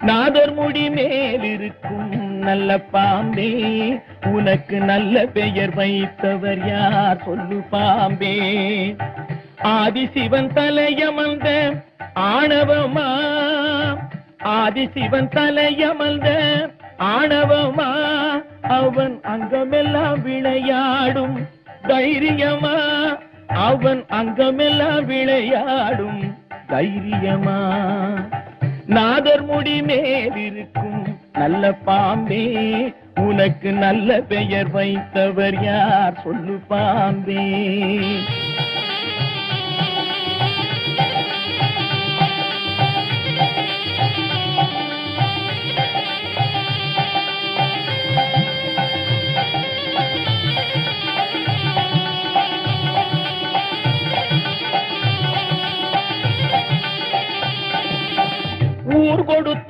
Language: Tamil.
நாதர் முடி மேலிருக்கும் நல்ல பாம்பே. உனக்கு நல்ல பெயர் வைத்தவர் யார் சொல்லு பாம்பே. ஆதிசிவன் தலையமர்ந்த ஆணவமா? ஆதிசிவன் தலையமர்ந்த ஆணவமா? அவன் அங்கமெல்லாம் விளையாடும் தைரியமா? அவன் அங்கமெல்லாம் விளையாடும் தைரியமா? நாதர் முடி மேலிருக்கும் நல்ல பாம்பே உனக்கு நல்ல பெயர் வைத்தவர் யார்? சொல்லு பாம்பே. ಕೊಡುತ್ತ